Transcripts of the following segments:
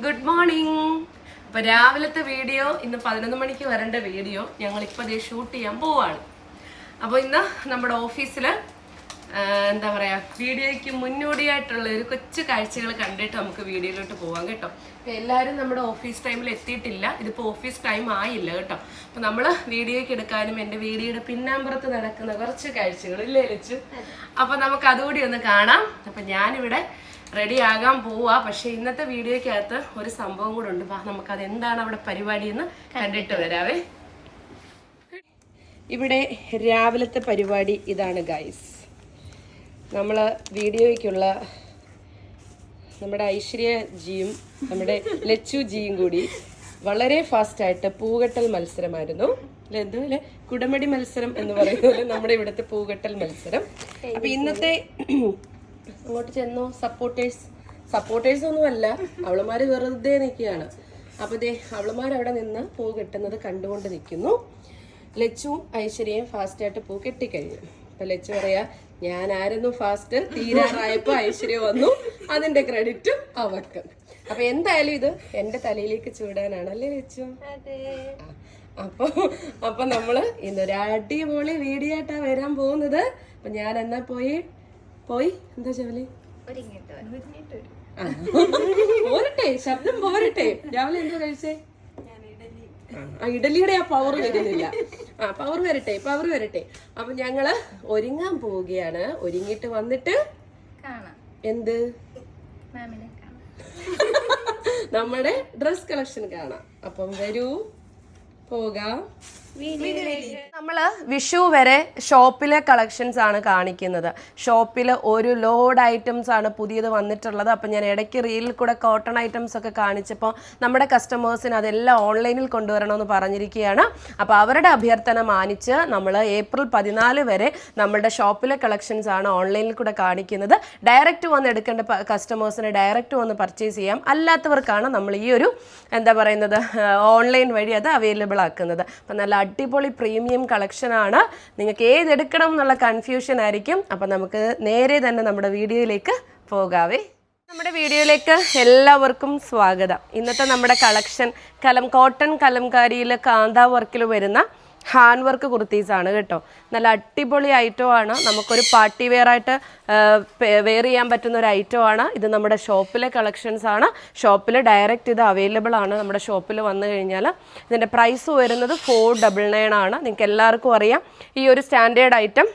Good morning അപ്പൊ രാവിലത്തെ video ഇന്ന് പതിനൊന്ന് മണിക്ക് വരേണ്ട വീഡിയോ ഞങ്ങൾ ഇപ്പൊ ദേ ഷൂട്ട് ചെയ്യാൻ പോവാണ്. അപ്പോൾ ഇന്ന് നമ്മുടെ ഓഫീസിൽ എന്താ പറയാ വീഡിയോയ്ക്ക് മുന്നോടിയായിട്ടുള്ള ഒരു കൊച്ചു കാഴ്ചകൾ കണ്ടിട്ട് നമുക്ക് വീഡിയോയിലോട്ട് പോവാം കേട്ടോ. അപ്പൊ എല്ലാവരും നമ്മുടെ ഓഫീസ് ടൈമിൽ എത്തിയിട്ടില്ല. ഇതിപ്പോൾ ഓഫീസ് ടൈം ആയില്ല കേട്ടോ. അപ്പൊ നമ്മൾ വീഡിയോയ്ക്ക് എടുക്കാനും എന്റെ വീഡിയോയുടെ പിന്നാമ്പുറത്ത് നടക്കുന്ന കുറച്ച് കാഴ്ചകൾ ഇല്ലേ ലച്ചു? അപ്പൊ നമുക്ക് അതുകൂടി ഒന്ന് കാണാം. അപ്പൊ ഞാനിവിടെ റെഡി ആകാൻ പോവാ പക്ഷെ ഇന്നത്തെ വീഡിയോയ്ക്കകത്ത് ഒരു സംഭവം കൂടെ ഉണ്ട്. നമുക്ക് അത് എന്താണ് അവിടെ പരിപാടി എന്ന് കണ്ടിട്ട് വരാവേ. ഇവിടെ രാവിലത്തെ പരിപാടി ഇതാണ് ഗൈസ് നമ്മൾ വീഡിയോയ്ക്കുള്ള നമ്മുടെ ഐശ്വര്യ ജിയും നമ്മുടെ ലച്ചു ജിയും കൂടി വളരെ ഫാസ്റ്റായിട്ട് പൂകെട്ടൽ മത്സരമായിരുന്നു. അല്ലെ കുടമടി മത്സരം എന്ന് പറയുന്നത് നമ്മുടെ ഇവിടുത്തെ പൂകെട്ടൽ മത്സരം. അപ്പൊ ഇന്നത്തെ അങ്ങോട്ട് ചെന്നോ. സപ്പോർട്ടേഴ്സ് സപ്പോർട്ടേഴ്സ് ഒന്നും അല്ല. അവളുമാര് വെറുതെ നിൽക്കുകയാണ്. അപ്പൊ ദേ അവളുമാർ അവിടെ നിന്ന് പൂ കെട്ടുന്നത് കണ്ടുകൊണ്ട് നിൽക്കുന്നു. ലച്ചുവും ഐശ്വര്യയും ഫാസ്റ്റായിട്ട് പൂ കെട്ടിക്കഴിഞ്ഞു. അപ്പൊ ലച്ചു പറയാ ഞാനായിരുന്നു ഫാസ്റ്റ് തീരാറായപ്പോ ഐശ്വര്യ വന്നു. അതിന്റെ ക്രെഡിറ്റും അവർക്ക് അപ്പൊ എന്തായാലും ഇത് എന്റെ തലയിലേക്ക് ചൂടാനാണ് അല്ലേ ലച്ചു. അപ്പൊ അപ്പൊ നമ്മൾ ഇന്നൊരു അടിപൊളി വീഡിയോ ആയിട്ടാ വരാൻ പോകുന്നത്. അപ്പൊ ഞാൻ എന്നാ പോയി? പോയി? എന്താ ആ. പോരട്ടെ ശബ്ദം പോരട്ടെ. രാവിലെ എന്താ കഴിച്ചേ? ആ ഇഡലിയുടെ ആ പവർ വരുന്നില്ല. ആ പവർ വരട്ടെ പവർ വരട്ടെ. അപ്പൊ ഞങ്ങൾ ഒരുങ്ങാൻ പോവുകയാണ്. ഒരുങ്ങിട്ട് വന്നിട്ട് കാണാം. എന്ത്? നമ്മുടെ ഡ്രസ് കളക്ഷൻ കാണാം. അപ്പം വരൂ പോകാം. നമ്മൾ വിഷു വരെ ഷോപ്പിലെ കളക്ഷൻസ് ആണ് കാണിക്കുന്നത്. ഷോപ്പിൽ ഒരു ലോഡ് ഐറ്റംസ് ആണ് പുതിയത് വന്നിട്ടുള്ളത്. അപ്പം ഞാൻ ഇടയ്ക്ക് റീലിൽ കൂടെ കോട്ടൺ ഐറ്റംസ് ഒക്കെ കാണിച്ചപ്പോൾ നമ്മുടെ കസ്റ്റമേഴ്സിന് അതെല്ലാം ഓൺലൈനിൽ കൊണ്ടുവരണമെന്ന് പറഞ്ഞിരിക്കുകയാണ്. അപ്പോൾ അവരുടെ അഭ്യർത്ഥന മാനിച്ച് നമ്മൾ ഏപ്രിൽ പതിനാല് വരെ നമ്മുടെ ഷോപ്പിലെ കളക്ഷൻസ് ആണ് ഓൺലൈനിൽ കൂടെ കാണിക്കുന്നത്. ഡയറക്റ്റ് വന്ന് എടുക്കേണ്ട കസ്റ്റമേഴ്സിന് ഡയറക്റ്റ് വന്ന് പർച്ചേസ് ചെയ്യാം. അല്ലാത്തവർക്കാണ് നമ്മൾ ഈ ഒരു എന്താ പറയുന്നത് ഓൺലൈൻ വഴി അത് അവൈലബിൾ ആക്കുന്നത്. അപ്പം നല്ല അടിപൊളി പ്രീമിയം കളക്ഷനാണ്. നിങ്ങൾക്ക് ഏതെടുക്കണം എന്നുള്ള കൺഫ്യൂഷൻ ആയിരിക്കും. അപ്പം നമുക്ക് നേരെ തന്നെ നമ്മുടെ വീഡിയോയിലേക്ക് പോകാവേ. നമ്മുടെ വീഡിയോയിലേക്ക് എല്ലാവർക്കും സ്വാഗതം. ഇന്നത്തെ നമ്മുടെ കളക്ഷൻ കലം കോട്ടൺ കലംകാരിയിൽ കാന്ത വർക്കിൽ വരുന്ന ഹാൻഡ് വർക്ക് കുർത്തീസ് ആണ് കേട്ടോ. നല്ല അടിപൊളി ഐറ്റം ആണ്. നമുക്കൊരു പാർട്ടി വെയർ ആയിട്ട് വെയർ ചെയ്യാൻ പറ്റുന്ന ഒരു ഐറ്റം ആണ്. ഇത് നമ്മുടെ ഷോപ്പിലെ കളക്ഷൻസ് ആണ്. ഷോപ്പിൽ ഡയറക്റ്റ് ഇത് അവൈലബിൾ ആണ് നമ്മുടെ ഷോപ്പിൽ വന്നു കഴിഞ്ഞാൽ ഇതിന്റെ പ്രൈസ് വരുന്നത് ഫോർ ഡബിൾ നയൻ ആണ്. നിങ്ങൾക്ക് എല്ലാവർക്കും അറിയാം. ഈ ഒരു സ്റ്റാൻഡേർഡ് ഐറ്റം.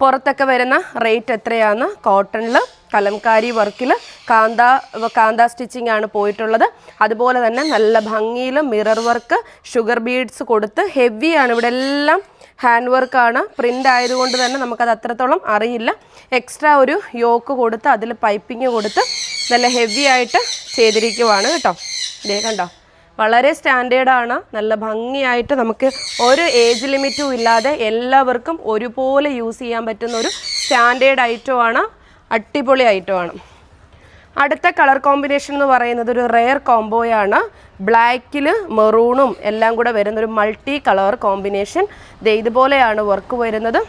പുറത്തൊക്കെ വരുന്ന റേറ്റ് എത്രയാണ്? കോട്ടണിൽ കലംകാരി വർക്കിൽ കാന്ത കാന്ത സ്റ്റിച്ചിങ് ആണ് പോയിട്ടുള്ളത്. അതുപോലെ തന്നെ നല്ല ഭംഗിയിൽ മിറർ വർക്ക് ഷുഗർ ബീഡ്സ് കൊടുത്ത് ഹെവിയാണ് ഇവിടെ എല്ലാം ഹാൻഡ് വർക്കാണ് പ്രിന്റ് ആയതുകൊണ്ട് തന്നെ നമുക്കത് അത്രത്തോളം അറിയില്ല. എക്സ്ട്രാ ഒരു യോക്ക് കൊടുത്ത് അതിൽ പൈപ്പിങ് കൊടുത്ത് നല്ല ഹെവി ആയിട്ട് ചെയ്തിരിക്കുവാണ് കേട്ടോ. ഇതേ കണ്ടോ? വളരെ സ്റ്റാൻഡേർഡാണ് നല്ല ഭംഗിയായിട്ട് നമുക്ക് ഒരു ഏജ് ലിമിറ്റും ഇല്ലാതെ എല്ലാവർക്കും ഒരുപോലെ യൂസ് ചെയ്യാൻ പറ്റുന്ന ഒരു സ്റ്റാൻഡേർഡ് ഐറ്റമാണ് അടിപൊളി ഐറ്റമാണ് അടുത്ത കളർ കോമ്പിനേഷൻ എന്ന് പറയുന്നത് ഒരു റെയർ കോംബോയാണ്. ബ്ലാക്കിൽ മെറൂണും എല്ലാം കൂടെ വരുന്ന ഒരു മൾട്ടി കളർ കോമ്പിനേഷൻ. ദേ ഇതുപോലെയാണ് വർക്ക് വരുന്നത്.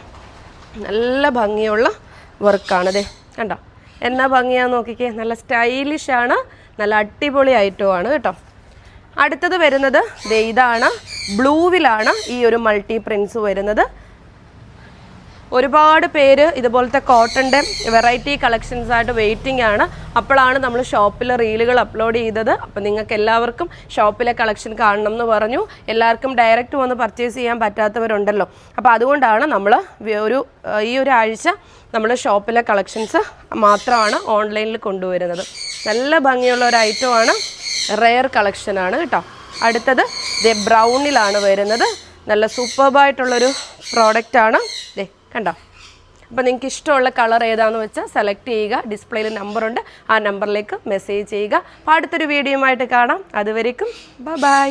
നല്ല ഭംഗിയുള്ള വർക്കാണ് ദേ. കണ്ടോ? എന്നാ ഭംഗിയാന്ന് നോക്കിക്കേ. നല്ല സ്റ്റൈലിഷ് ആണ് നല്ല അടിപൊളി ഐറ്റമാണ് കേട്ടോ. അടുത്തത് വരുന്നത് ദേ ഇതാണ്. ബ്ലൂവിലാണ് ഈ ഒരു മൾട്ടി പ്രിൻസ് വരുന്നത്. ഒരുപാട് പേര് ഇതുപോലത്തെ കോട്ടന്റെ വെറൈറ്റി കളക്ഷൻസ് ആയിട്ട് വെയിറ്റിംഗ് ആണ്. അപ്പോഴാണ് നമ്മൾ ഷോപ്പിൽ റീലുകൾ അപ്ലോഡ് ചെയ്തത്. അപ്പം നിങ്ങൾക്ക് എല്ലാവർക്കും ഷോപ്പിലെ കളക്ഷൻ കാണണം എന്ന് പറഞ്ഞു. എല്ലാവർക്കും ഡയറക്റ്റ് വന്ന് പർച്ചേസ് ചെയ്യാൻ പറ്റാത്തവരുണ്ടല്ലോ. അപ്പോൾ അതുകൊണ്ടാണ് നമ്മൾ ഒരു ഈ ഒരു ആഴ്ച നമ്മൾ ഷോപ്പിലെ കളക്ഷൻസ് മാത്രമാണ് ഓൺലൈനിൽ കൊണ്ടുവരുന്നത്. നല്ല ഭംഗിയുള്ള ഒരു ഐറ്റമാണ് റെയർ കളക്ഷനാണ് കേട്ടോ. അടുത്തത് ദേ ബ്രൗണിലാണ് വരുന്നത്. നല്ല സൂപ്പർബായിട്ടുള്ളൊരു പ്രോഡക്റ്റാണ് കണ്ടോ? അപ്പോൾ നിങ്ങൾക്ക് ഇഷ്ടമുള്ള കളർ ഏതാണെന്ന് വെച്ചാൽ സെലക്ട് ചെയ്യുക ഡിസ്പ്ലേയിൽ നമ്പറുണ്ട് ആ നമ്പറിലേക്ക് മെസ്സേജ് ചെയ്യുക. അപ്പോൾ അടുത്തൊരു വീഡിയോയുമായിട്ട് കാണാം. അതുവരേക്കും ബൈ